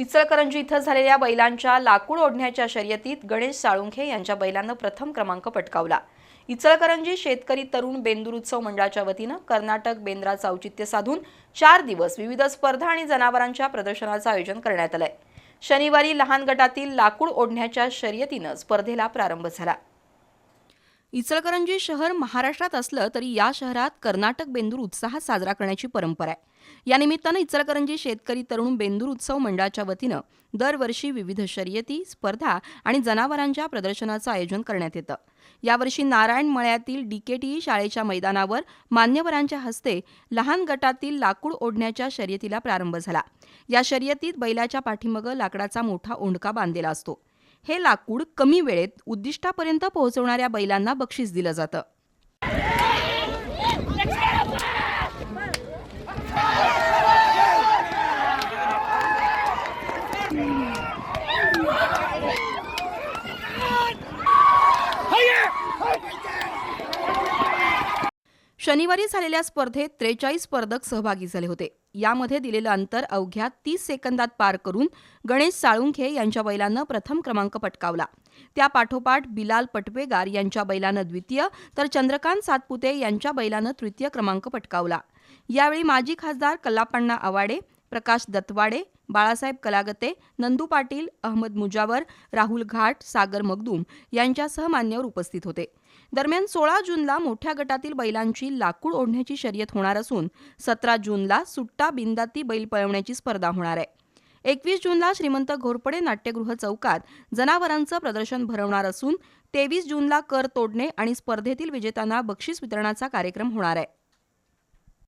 इचलकरंजी इथं झालेल्या बैलांच्या लाकूड ओढण्याच्या शर्यतीत गणेश साळुंखे यांच्या बैलानं प्रथम क्रमांक पटकावला. इचलकरंजी शेतकरी तरुण बेंदूर उत्सव मंडळाच्या वतीनं कर्नाटक बेंद्राचं औचित्य साधून चार दिवस विविध स्पर्धा आणि जनावरांच्या प्रदर्शनाचं आयोजन करण्यात आलंय. शनिवारी लहान गटातील लाकूड ओढण्याच्या शर्यतीनं स्पर्धेला प्रारंभ झाला. इचलकरंजी शहर महाराष्ट्रात असलं तरी या शहरात कर्नाटक बेंदूर उत्साहात साजरा करण्याची परंपरा आहे. यानिमित्तानं इचलकरंजी शेतकरी तरुण बेंदूर उत्सव मंडळाच्या वतीनं दरवर्षी विविध शर्यती स्पर्धा आणि जनावरांच्या प्रदर्शनाचं आयोजन करण्यात येतं. यावर्षी नारायण मळ्यातील डीकेटीई शाळेच्या मैदानावर मान्यवरांच्या हस्ते लहान गटातील लाकूड ओढण्याच्या शर्यतीला प्रारंभ झाला. या शर्यतीत बैलाच्या पाठीमागं लाकडाचा मोठा ओंडका बांधलेला असतो. हे लाकूड कमी वेळेत उद्दिष्टापर्यंत पोहोचवणाऱ्या बैलांना बक्षीस दिलं जातं. शनिवारी झालेल्या स्पर्धेत त्रेचाळीस स्पर्धक सहभागी झाले होते. यामध्ये दिलेलं अंतर अवघ्या तीस सेकंदात पार करून गणेश साळुंखे यांच्या बैलानं प्रथम क्रमांक पटकावला. त्या पाठोपाठ बिलाल पटवेगार यांच्या बैलानं द्वितीय तर चंद्रकांत सातपुते यांच्या बैलानं तृतीय क्रमांक पटकावला. यावेळी माजी खासदार कल्लापण्णा आवाडे प्रकाश दत्वाडे बाळासाहेब कलागते नंदू पाटील अहमद मुजावर राहुल घाट सागर मगदूम यांच्यासह मान्यवर उपस्थित होते. दरम्यान सोळा जूनला मोठ्या गटातील बैलांची लाकूड ओढण्याची शर्यत होणार असून सतरा जूनला सुट्टा बिंदाती बैल पळवण्याची स्पर्धा होणार आहे. एकवीस जूनला श्रीमंत घोरपडे नाट्यगृह चौकात जनावरांचं प्रदर्शन भरवणार असून तेवीस जूनला कर तोडणे आणि स्पर्धेतील विजेत्यांना बक्षीस वितरणाचा कार्यक्रम होणार आहे.